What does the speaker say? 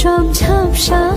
জলে ভিজে লেখা সব ঝাপসা হয়ে গেল